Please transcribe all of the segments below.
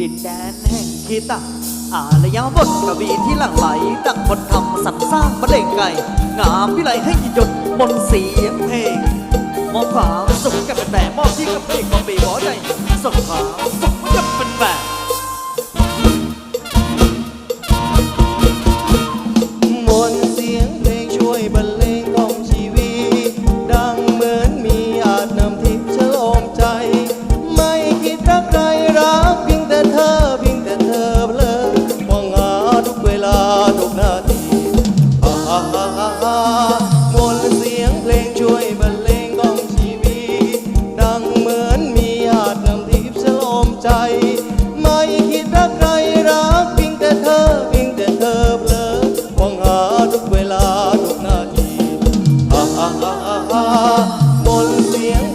ดินแดนแห่งคีตะอารยบทกวีที่หลั่งไหล ดังคนทำสรรสร้างบรรเลงไก่ งามวิไลให้หยดบนเสียงเพลงมองความสุขกับแต่มอบที่กับเพลงของปีหัวใจส่งความ แต่เธอเพียงแต่เธอเพลิดมองหาทุกเวลาทุกนาทีฮ่าฮ่าฮ่าฮ่าบนเสียง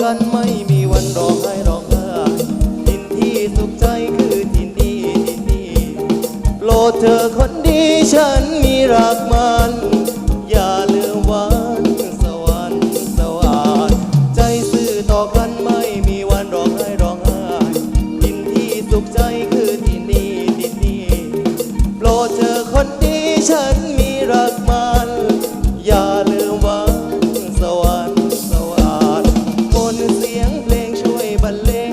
กันไม่มีวันร้องไห้ร้องไห้ทินที่สุขใจคือทินนี้ทินนี้โปรดเธอคนดีฉันมีรักมัน อย่าลืมวันสวรรค์สวัสดใจซื่อต่อกันไม่มีวันร้องไห้ร้องไห้ทินที่สุขใจคือทินนี้ทินนี้โปรดเธอ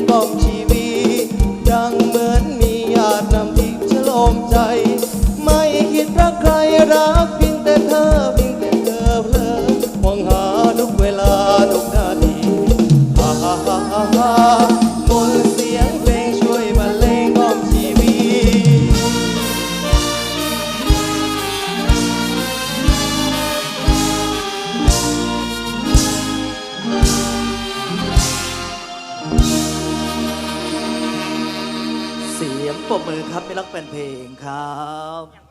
กล่อมชีวิตดังเหมือนมีญาตินำทิพย์ฉโลมใจ ไม่คิดรักใครรักเพียงแต่เธอเพียงแต่เธอเพลินมองหาทุกเวลา ยงปรบมือครับไม่รักแฟนเพลงครับ